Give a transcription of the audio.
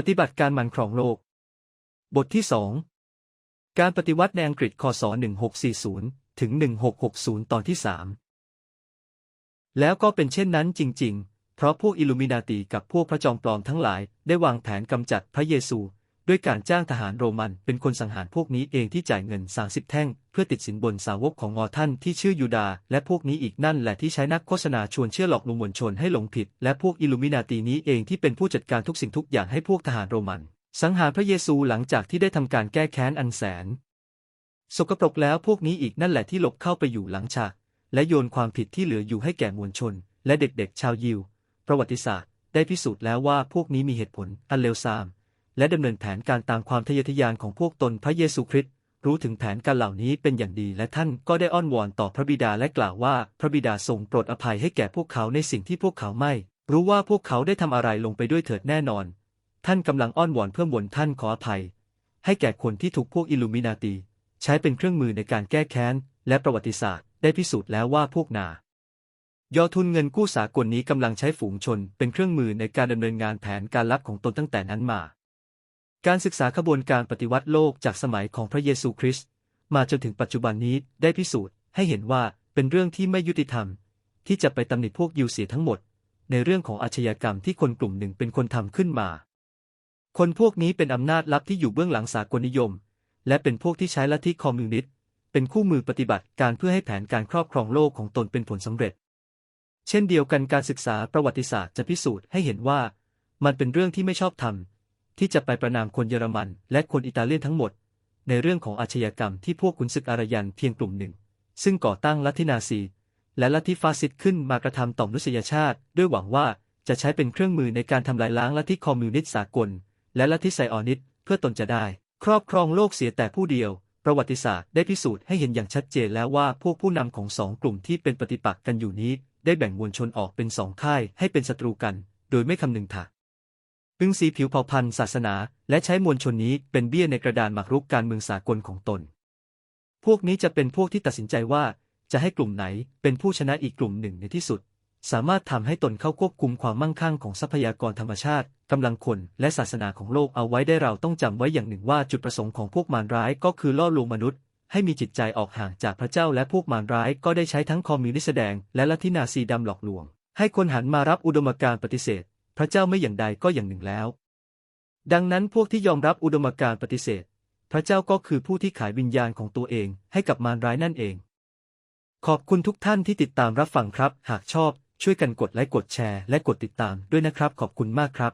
ปฏิบัติการมันครองโลก บทที่ 2 การปฏิวัติในอังกฤษคศ 1640 ถึง 1660 ตอนที่ 3 แล้วก็เป็นเช่นนั้นจริง ๆ เพราะพวกอิลูมินาตีกับพวกพระจอมปลอมทั้งหลายได้วางแผนกำจัดพระเยซู ด้วยการจ้างทหารโรมันเป็นคนสังหารพวกนี้เองที่จ่ายเงิน 30 แท่ง เพื่อติดสินบนสาวกของงอท่านที่ชื่อยูดาห์และพวกนี้อีกนั่นแหละที่ใช้นักโฆษณาชวนเชื่อหลอกลวงมวลชนให้หลงผิด และพวกอิลูมินาตีนี้เองที่เป็นผู้จัดการทุกสิ่งทุกอย่างให้พวกทหารโรมัน สังหารพระเยซูหลังจากที่ได้ทำการแก้แค้นอันแสน สกปรกแล้วพวกนี้อีกนั่นแหละที่หลบเข้าไปอยู่หลังฉากและโยนความผิดที่เหลืออยู่ให้แก่มวลชน และเด็กๆ ชาวยิว ประวัติศาสตร์ ได้พิสูจน์แล้วว่าพวกนี้มีเหตุผลอันเลวทราม และดำเนินแผนการตามความทะเยอทะยานของพวกตนพระเยซูคริสต์รู้ถึงแผนการเหล่านี้เป็นอย่างดีและท่านก็ได้อ้อนวอนต่อพระบิดาและกล่าวว่าพระบิดาทรงโปรดอภัยให้แก่พวกเขาในสิ่งที่พวกเขาไม่ รู้ว่าพวกเขาได้ทำอะไรลงไปด้วยเถิดแน่นอน ท่านกำลังอ้อนวอนเพื่อบนท่านขออภัย ให้แก่คนที่ถูกพวกอิลูมินาตี ใช้เป็นเครื่องมือในการแก้แค้น และประวัติศาสตร์ ได้พิสูจน์แล้วว่าพวกนายอทุนเงินกู้สากลนี้กำลังใช้ฝูงชน เป็นเครื่องมือในการดำเนินงานแผนการลับของตนตั้งแต่นั้นมา การศึกษาขบวนการปฏิวัติโลกจากสมัยของพระเยซูคริสต์มาจนถึงปัจจุบันนี้ได้พิสูจน์ให้เห็นว่าเป็นเรื่องที่ไม่ยุติธรรม ที่จะไปตำหนิพวกยิวเสียทั้งหมด ในเรื่องของอาชญากรรมที่คนกลุ่มหนึ่งเป็นคนทำขึ้นมา คนพวกนี้เป็นอำนาจลับที่อยู่เบื้องหลังสากลนิยม และเป็นพวกที่ใช้ลัทธิคอมมิวนิสต์เป็นคู่มือปฏิบัติการเพื่อให้แผนการครอบครองโลกของตนเป็นผลสำเร็จ เช่นเดียวกันการศึกษาประวัติศาสตร์จะพิสูจน์ให้เห็นว่า มันเป็นเรื่องที่ไม่ชอบธรรม ที่จะไปประนามคนเยอรมัน และคนอิตาเลียนทั้งหมด ในเรื่องของอาชญากรรมที่พวกขุนศึกอารยันเพียงกลุ่มหนึ่ง ซึ่งก่อตั้งลัทธินาซี และลัทธิฟาสซิสต์ขึ้นมากระทำต่อมนุษยชาติ ด้วยหวังว่าจะใช้เป็นเครื่องมือในการทำลายล้างลัทธิคอมมิวนิสต์สากล และลัทธิไซออนิสต์เพื่อตนจะได้ ครอบครองโลกเสียแต่ผู้เดียว ประวัติศาสตร์ได้พิสูจน์ให้เห็นอย่างชัดเจนแล้วว่าพวกผู้นำของสองกลุ่มที่เป็นปฏิปักษ์กันอยู่นี้ ได้แบ่งมวลชนออกเป็นสองค่ายให้เป็นศัตรูกัน โดยไม่คำนึงถึง พึงสีผิวเผ่าพันธุ์ศาสนา และใช้มวลชนนี้เป็นเบี้ยในกระดานหมากรุกการเมืองสากลของตน พวกนี้จะเป็นพวกที่ตัดสินใจว่าจะให้กลุ่มไหนเป็นผู้ชนะอีกกลุ่มหนึ่งในที่สุด สามารถทำให้ตนเข้าควบคุมความมั่งคั่งของทรัพยากรธรรมชาติกำลังคนและศาสนาของโลกเอาไว้ได้เราต้องจำไว้อย่างหนึ่งว่าจุดประสงค์ของพวกมารร้ายก็คือล่อลวงมนุษย์ให้มีจิตใจออกห่างจากพระเจ้าและพวกมารร้ายก็ได้ใช้ทั้งคอมมิวนิสต์แสดง และลัทธินาซีดำหลอกลวง ให้คนหันมารับอุดมการณ์ปฏิเสธ พระเจ้าไม่อย่างใดก็อย่างหนึ่งแล้ว ดังนั้นพวกที่ยอมรับอุดมการณ์ปฏิเสธ พระเจ้าก็คือผู้ที่ขายวิญญาณของตัวเองให้กับมารร้ายนั่นเอง ขอบคุณทุกท่านที่ติดตามรับฟังครับ หากชอบช่วยกันกดไลค์กดแชร์และกดติดตามด้วยนะครับ ขอบคุณมากครับ